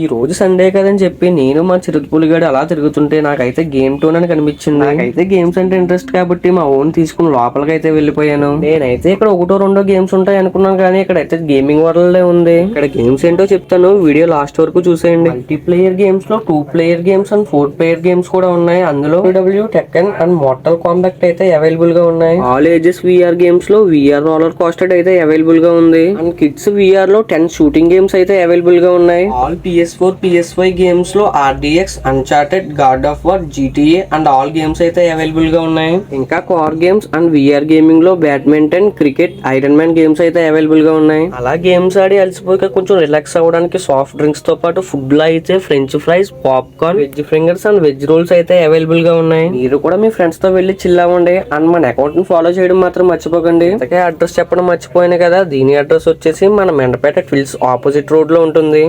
ఈ రోజు సండే కదని చెప్పి నేను మా చిరుతపులిగాడు అలా తిరుగుతుంటే నాకైతే గేమ్ టోన్ అని కనిపించింది. నాకైతే గేమ్స్ అంటే ఇంట్రెస్ట్ కాబట్టి మా ఓన్ తీసుకుని లోపలికైతే వెళ్ళిపోయాను. నేనైతే ఇక్కడ ఒకటో రెండో గేమ్స్ ఉంటాయి అనుకున్నాను కానీ ఇక్కడ అయితే గేమింగ్ వరల్డ్ ఉంది. ఇక్కడ గేమ్స్ ఏంటో చెప్తాను. వీడియో లాస్ట్ వరకు చూసేయండి. మల్టీ ప్లేయర్ గేమ్స్లో two player games and four player games కూడా ఉన్నాయి. అందులో W Tekken and mortal Kombat అయితే అవైలబుల్గా ఉన్నాయి. ఆల్ ఏజెస్ విఆర్ గేమ్స్లో విఆర్ రోలర్ కాస్టెడ్ అయితే అవైలబుల్గా ఉంది. అండ్ కిడ్స్ విఆర్లో టెన్ షూటింగ్ గేమ్స్ అయితే అవైలబుల్గా ఉన్నాయి. All PS four PS five గేమ్స్లో RDX uncharted God of war GTA and all games అయితే అవైలబుల్గా ఉన్నాయి. ఇంకా car games and VR గేమింగ్లో badminton cricket iron man games అయితే అవైలబుల్గా ఉన్నాయి. అలా గేమ్స్ ఆడి అలసిపోయాక కొంచెం రిలాక్స్ అవ్వడానికి సాఫ్ట్ డ్రింక్స్తో పాటు ఫుడ్లో అయితే French fries popcorn veg fingers and veg rolls అయితే అవైలబుల్గా ఉన్నాయి. మీరు కూడా మీ ఫ్రెండ్స్తో వెళ్ళి చిల్ అవ్వండి అండ్ మన అకౌంట్ని ఫాలో చేయడం మాత్రం మర్చిపోకండి. అలాగే అడ్రస్ చెప్పడం మర్చిపోయాను కదా దీని అడ్రస్ వచ్చేసి మన మెండపేట ట్విల్స్ ఆపోజిట్ రోడ్లో ఉంటుంది.